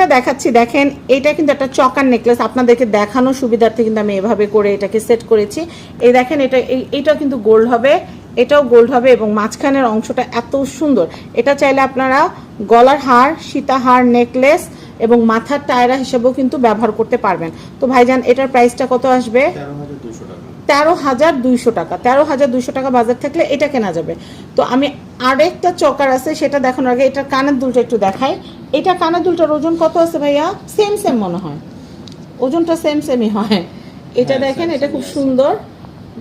কালেকশনটা দেখাচ্ছি, দেখেন, এটা কিন্তু একটা চকার নেকলেস আপনাদেরকে দেখানোর সুবিধার্থে কিন্তু আমি এভাবে করে এটাকে সেট করেছি। এই দেখেন, এটা, এই এইটাও কিন্তু গোল্ড হবে, এটাও গোল্ড হবে এবং মাঝখানের অংশটা এত সুন্দর। এটা চাইলে আপনারা গলার হার সীতাহার নেকলেস এবং মাথার টায়রা হিসেবেও কিন্তু ব্যবহার করতে পারবেন। তো ভাইজান, এটার প্রাইসটা কত আসবে? তেরো হাজার দুইশো টাকা। তেরো হাজার দুইশো টাকা বাজার থাকলে এটা কেনা যাবে। তো আমি আরেকটা চকার আছে সেটা দেখানোর আগে এটা কানের দুলটা একটু দেখাই। এটা কানের দুলটার ওজন কত আছে ভাইয়া? সেম সেম মনে হয়। ওজনটা সেম সেমই হয়। এটা হ্যাঁ, দেখেন এটা খুব সুন্দর।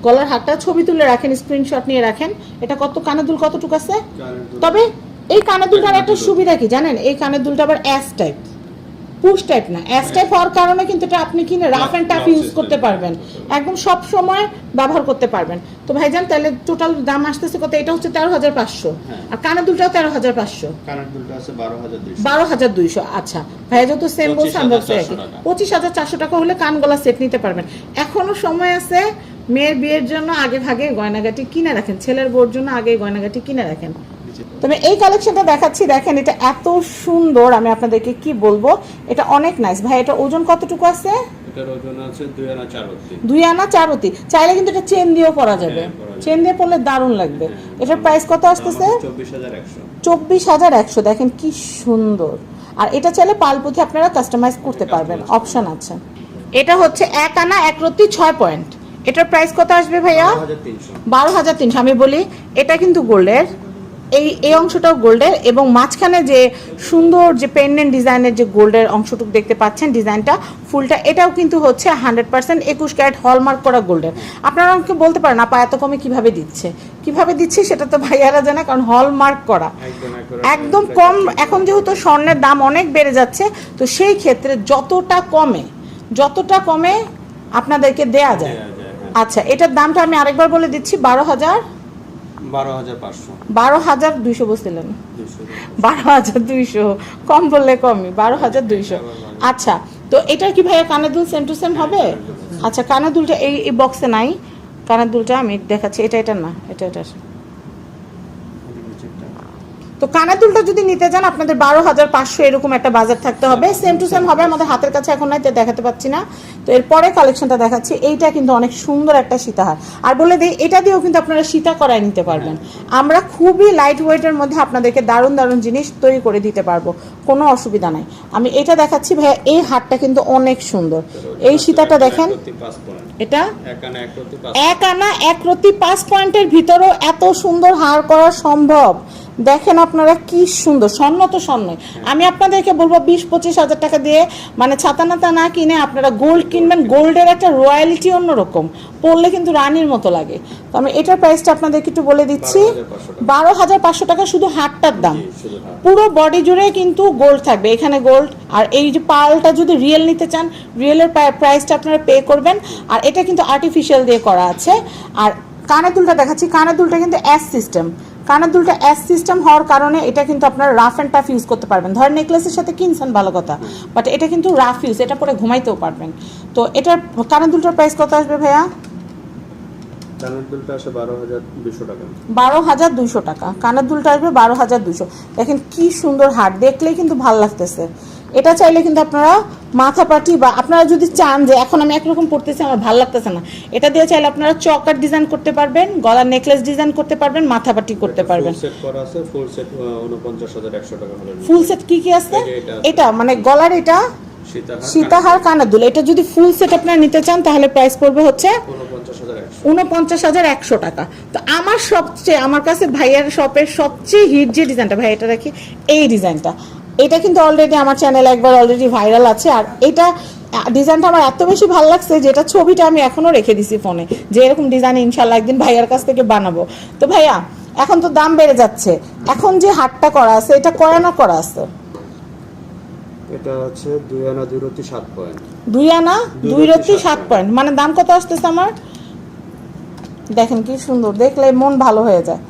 গলার হাতটা ছবি তুলে রাখেন স্ক্রিনশট নিয়ে রাখেন। এটা কত? কানের দুল কতটুকু আছে? তবে এই কানের দুলটার একটা সুবিধা কি জানেন? এই কানের দুলটা আবার অ্যাস টাইপ পুশ টাইপ না অ্যাস টাইপ হওয়ার কারণে কিন্তু এটা আপনি কিনে রাফ অ্যান্ড টাফ ইউজ করতে পারবেন। একদম সব সময় ব্যবহার করতে পারবেন। তো ভাইজান তাহলে টোটাল দাম আসতেছে কত? এটা হচ্ছে তেরো হাজার পাঁচশো। হ্যাঁ। আর কানের দুলটাও তেরো হাজার পাঁচশো। বারো হাজার দুইশো। আচ্ছা। ভাইয়া যত সেম বলছে আমরা বলছি 25,400 একই টাকা। পঁচিশ হাজার চারশো টাকা হলে কান গলা সেট নিতে পারবেন। এখনও সময় আছে মেয়ের বিয়ের জন্য আগে ভাগে গয়নাগাটি কিনে রাখেন। ছেলের বোর জন্য আগে গয়নাগাটি কিনে রাখেন। তবে এই কালেকশনটা দেখাচ্ছি দেখেন এটা এত সুন্দর আমি আপনাদেরকে কি বলব এটা অনেক নাইস ভাই এটা ওজন কতটুকু আছে? এটার দুই আনা চারতি চাইলে কিন্তু এটা চেন দিয়েও পরা যাবে। হ্যাঁ, যাবে। চেন দিয়ে পরলে দারুণ লাগবে। এটার প্রাইস কত আসতেছে? চব্বিশ হাজার একশো। দেখেন কি সুন্দর। আর এটা চাইলে পালপুথি আপনারা কাস্টমাইজ করতে পারবেন। অপশন আছে। এটা হচ্ছে এক আনা এক রত্তি ছয় পয়েন্ট এটার প্রাইস কত আসবে ভাইয়া? বারো হাজার তিনশো। আমি বলি এটা কিন্তু গোল্ডের এই এই অংশটাও গোল্ডের এবং মাঝখানে যে সুন্দর যে পেন্ডেন্ট ডিজাইনের যে গোল্ডের অংশটুকু দেখতে পাচ্ছেন ডিজাইনটা ফুলটা এটাও কিন্তু হচ্ছে হান্ড্রেড পার্সেন্ট একুশ ক্যারেট হলমার্ক করা গোল্ডের। আপনারা আমাকে বলতে পারেন আপা এত কমে কীভাবে দিচ্ছে? কীভাবে দিচ্ছে সেটা তো ভাইয়ারা জানে কারণ হলমার্ক করা। একদম কম এখন যেহেতু স্বর্ণের দাম অনেক বেড়ে যাচ্ছে তো সেই ক্ষেত্রে যতটা কমে যতটা কমে আপনাদেরকে দেয়া যায়। দেয়া যায়, হ্যাঁ। আচ্ছা এটার দামটা আমি আরেকবার বলে দিচ্ছি বারো হাজার বারো হাজার দুইশো বলছিলেন। বারো হাজার দুইশো। কম বললে কমই বারো হাজার দুইশো। আচ্ছা তো এটা কি ভাইয়া কানের দুল সেম টু সেম হবে? আচ্ছা কানের দুলটা এই বক্সে নাই। কানের দুলটা আমি দেখাচ্ছি এটা এটা না এটা এটা তো কানের দুলটা যদি নিতে চান আপনাদের বারো হাজার পাঁচশো এরকম একটা বাজার থাকতে হবে। সেম টু সেম হবে আমাদের হাতের কাছে এখন নাই দেখাতে পাচ্ছি না। তো এরপরে কালেকশনটা দেখাচ্ছি এইটা কিন্তু অনেক সুন্দর একটা সীতাহার। আর বলে দিই এটা দিয়েও কিন্তু আপনারা সীতা করায় নিতে পারবেন। আমরা খুবই লাইট ওয়েটের মধ্যে আপনাদেরকে দারুণ দারুণ জিনিস তৈরি করে দিতে পারব কোনো অসুবিধা নাই। আমি এটা দেখাচ্ছি ভাইয়া এই হারটা কিন্তু অনেক সুন্দর। এই সীতাটা দেখেন এটা এক আনা এক রত্তি পাঁচ এক আনা এক রতি পাঁচ পয়েন্টের ভিতরেও এত সুন্দর হার করা সম্ভব। দেখেন আপনারা কি সুন্দর স্বর্ণ তো স্বর্ণ আমি আপনাদেরকে বলব বিশ পঁচিশ হাজার টাকা দিয়ে মানে ছাতা নাতা না কিনে আপনারা গোল্ড কিনবেন। গোল্ডের একটা রয়্যালিটি অন্যরকম পড়লে কিন্তু রানীর মতো লাগে। তো আমি এটার প্রাইসটা আপনাদেরকে একটু বলে দিচ্ছি। বারো হাজার পাঁচশো টাকা শুধু হারটার দাম। পুরো বডি জুড়ে কিন্তু গোল্ড থাকবে। এখানে গোল্ড আর এই যে পালটা যদি রিয়েল নিতে চান রিয়েলের প্রাইসটা আপনারা পে করবেন। আর এটা কিন্তু আর্টিফিশিয়াল দিয়ে করা আছে। আর কানের দুলটা দেখাচ্ছি। কানের দুলটা কিন্তু অ্যাস সিস্টেম কানের দুলটা অ্যাস সিস্টেম হওয়ার কারণে এটা কিন্তু আপনার রাফ অ্যান্ড টাফ ইউজ করতে পারবেন। ধরেন নেকলেসের সাথে কিনছেন ভালো কথা বাট এটা কিন্তু রাফ ইউজ এটা পরে ঘুমাইতেও পারবেন। তো এটার কানের দুলটার প্রাইস কত আসবে ভাইয়া? কানের দুলটা আসবে বারো হাজার দুশো টাকা। বারো হাজার দুইশো টাকা কানের দুলটা আসবে বারো হাজার দুইশো। দেখেন কি সুন্দর হাট দেখলেই কিন্তু ভালো লাগতেছে। এটা চাইলে কিন্তু আপনারা মাথা পাটি বা আপনারা যদি চান যে এখন আমি একরকম পড়তেছি আমার ভালো লাগতেছে না। এটা দিয়ে চাইলে আপনারা চকার ডিজাইন করতে পারবেন গলার নেকলেস ডিজাইন করতে পারবেন মাথা পাটি করতে পারবেন। ফুল সেট কি কি আছে? এটা মানে গলার এটা সীতাহার সীতাহার কানের দুল এটা যদি ফুল সেট আপনারা নিতে চান তাহলে প্রাইস পড়বে হচ্ছে উনপঞ্চাশ হাজার একশো। টাকা। তো আমার সবচেয়ে আমার কাছে ভাইয়ার শপের সবচেয়ে হিট যে ডিজাইনটা ভাই এটা রাখি এই ডিজাইনটা এটা কিন্তু অলরেডি আমার চ্যানেলে একবার অলরেডি ভাইরাল আছে। আর এটা ডিজাইনটা আমার এত বেশি ভালো লাগছে যেটা ছবিটা আমি এখনও রেখে দিছি ফোনে যে এরকম ডিজাইন ইনশাল্লাহ একদিন ভাইয়ার কাছ থেকে বানাবো। তো ভাইয়া এখন তো দাম বেড়ে যাচ্ছে। এখন যে হাটটা করা আছে এটা করা না করা আছে? এটা আছে দুই আনা দুই রতি সাত পয়েন্ট দুই আনা দুই দুই রত্তি রত্তি সাত সাত পয়েন্ট মানে দাম কত আসতেছে আমার? দেখেন কি সুন্দর দেখলে মন ভালো হয়ে যায়।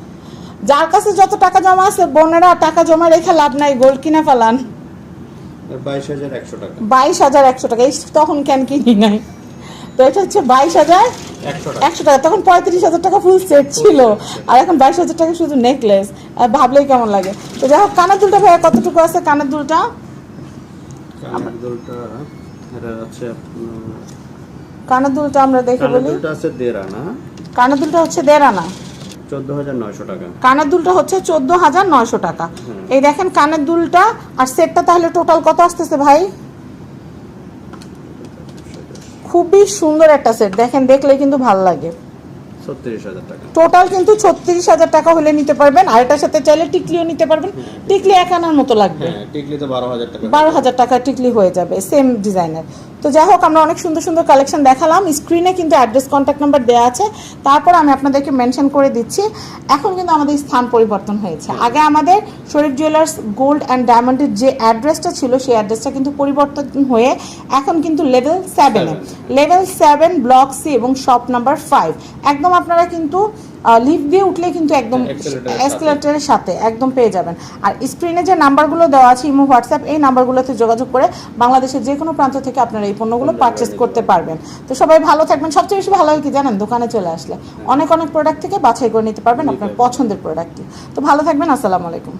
যার কাছে যত টাকা জমা আছে বোনেরা টাকা জমা রেখে লাভ নাই গোল্ড কিনে ফেলান। বাইশ হাজার একশো টাকা। বাইশ হাজার একশো টাকা এই তখন কেন কিনি নাই? তো এটা হচ্ছে বাইশ হাজার একশো টাকা। তখন পঁয়ত্রিশ হাজার টাকা ফুল সেট ছিল। আর এখন বাইশ হাজার টাকা শুধু নেকলেস ভাবলেই কেমন লাগে। তো যাই হোক কানের দুলটা ভাইয়া কতটুকু আছে? কানের দুলটা? কানের দুলটা এটা আছে কানের দুলটা আমরা দেখে কানের বলি। দুলটা আছে দেড় আনা। কানের দুলটা হচ্ছে দেড় আনা। টাকা। কানের দুলটা হচ্ছে চোদ্দ হাজার নয়শো টাকা। এই দেখেন কানের দুলটা আর সেটটা তাহলে টোটাল কত আসতেছে ভাই? খুবই সুন্দর একটা সেট দেখেন দেখলে কিন্তু ভালো লাগে। টোটাল কিন্তু ছত্রিশ হাজার টাকা হলে নিতে পারবেন আর এটার সাথে চাইলে টিকলিও নিতে পারবেন। টিকলি এক আনার মতো লাগবে। হ্যাঁ টিকলি তো বারো হাজার টাকা। বারো হাজার টাকা টিকলি হয়ে যাবে সেম ডিজাইনের তো যাই হোক আমরা অনেক সুন্দর সুন্দর কালেকশন দেখালাম। স্ক্রিনে কিন্তু অ্যাড্রেস কন্ট্যাক্ট নাম্বার দেওয়া আছে। তারপর আমি আপনাদেরকে মেনশন করে দিচ্ছি। এখন কিন্তু আমাদের স্থান পরিবর্তন হয়েছে। আগে আমাদের শরীফ জুয়েলার্স গোল্ড অ্যান্ড ডায়মন্ডের যে অ্যাড্রেসটা ছিল সেই অ্যাড্রেসটা কিন্তু পরিবর্তন হয়ে এখন কিন্তু লেভেল সেভেনে লেভেল সেভেন ব্লক সি এবং শপ নাম্বার ফাইভ একদম আপনারা কিন্তু লিফট দিয়ে উঠলে কিন্তু একদম Escalator-এর সাথে। সাথে একদম পেয়ে যাবেন। আর স্ক্রিনে যে নাম্বারগুলো দেওয়া আছে ইমো হোয়াটসঅ্যাপ এই নাম্বারগুলোতে যোগাযোগ করে বাংলাদেশের যে কোনো প্রান্ত থেকে আপনারা এই পণ্যগুলো পারচেস করতে পারবেন। তো সবাই ভালো থাকবেন। সবচেয়ে বেশি ভালো হয় কি জানেন? দোকানে চলে আসলে। অনেক অনেক প্রোডাক্ট থেকে বাছাই করে নিতে পারবেন আপনার পছন্দের প্রোডাক্টটি তো ভালো থাকবেন। আসসালামু আলাইকুম।